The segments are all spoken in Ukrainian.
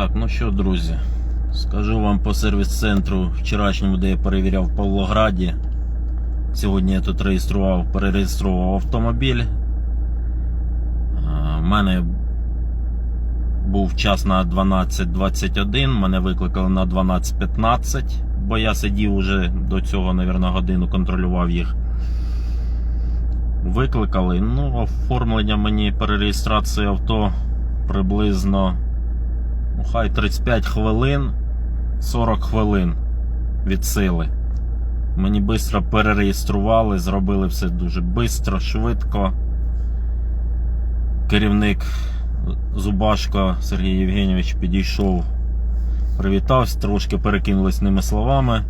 Так, ну що, друзі, скажу вам по сервіс-центру вчорашньому, де я перевіряв в Павлограді. Сьогодні я тут реєстрував, перереєстрував автомобіль. У мене був час на 12.21, мене викликали на 12.15, бо я сидів уже до цього, мабуть, годину контролював їх. Викликали. Ну, оформлення мені перереєстрації авто приблизно ну, хай 35 хвилин, 40 хвилин від сили. Мені швидко перереєстрували, зробили все дуже швидко, швидко. Керівник Зубашко Сергій Євгенійович підійшов, привітався, трошки перекинулись ними словами.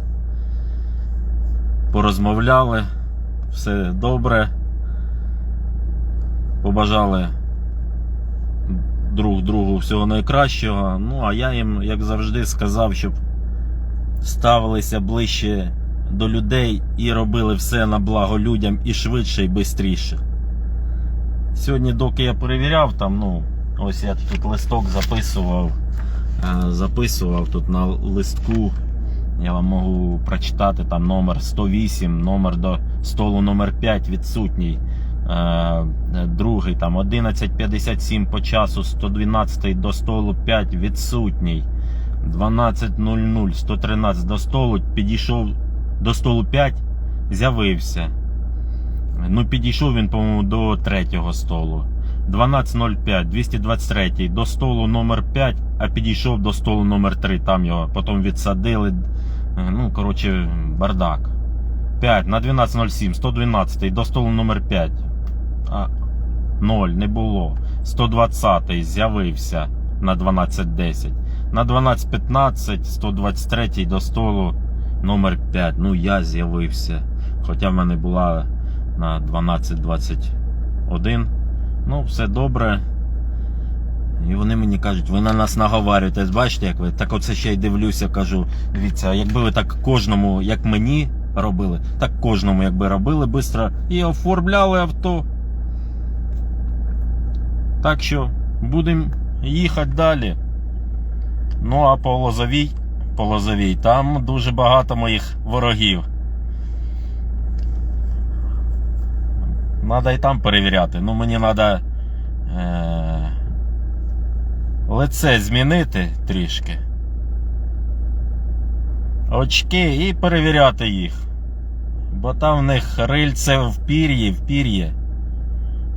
Порозмовляли, все добре. Побажали друг другу всього найкращого. Ну, а я їм, як завжди, сказав, щоб ставилися ближче до людей і робили все на благо людям і швидше, і швидше. Сьогодні, доки я перевіряв, там, ну, ось я тут листок записував. е, Записував тут на листку. Я вам можу прочитати там номер 108, номер до столу номер 5 відсутній. Е, Другий там 11.57 по часу, 112 до столу 5 відсутній. 12.00, 113 до столу, підійшов до столу 5, з'явився. Ну, підійшов він, по-моєму, до третього столу. 12.05, 223 до столу номер 5, а підійшов до столу номер 3, там його потім відсадили. Е, Ну, коротше, бардак. 5 на 12.07, 112 до столу номер 5. А, 0 не було. 120 з'явився на 12.10. На 12.15, 123 до столу номер 5. Ну, я з'явився. Хоча в мене була на 12.21. Ну, все добре. І вони мені кажуть, ви на нас наговарюєте. Бачите, як ви? Так оце ще й дивлюся, кажу. Дивіться, якби ви так кожному, як мені робили, так кожному, якби робили швидко і оформляли авто. Так що будемо їхати далі. Ну а по Лозовій, по Лозовій, там дуже багато моїх ворогів. Надо і там перевіряти. Ну мені треба е- лице змінити трішки. Очки і перевіряти їх. Бо там в них рильце в пір'ї, в пір'ї.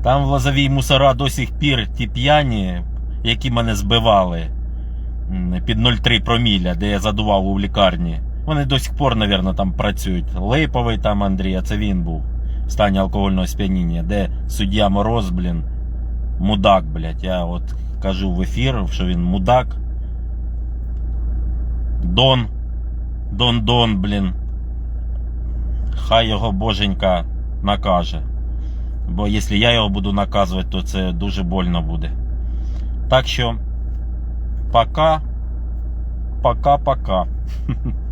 Там в лозовій мусора до сих пір ті п'яні, які мене збивали під 0,3 проміля, де я задував у лікарні. Вони до сих пор, мабуть, там працюють. Липовий там Андрій, а це він був в стані алкогольного сп'яніння, де суддя Мороз, блін, мудак, блядь. Я от кажу в ефір, що він мудак. Дон. Дон Дон, блін. Хай його боженька накаже. Бо якщо я його буду наказувати, то це дуже больно буде. Так що, пока, пока-пока.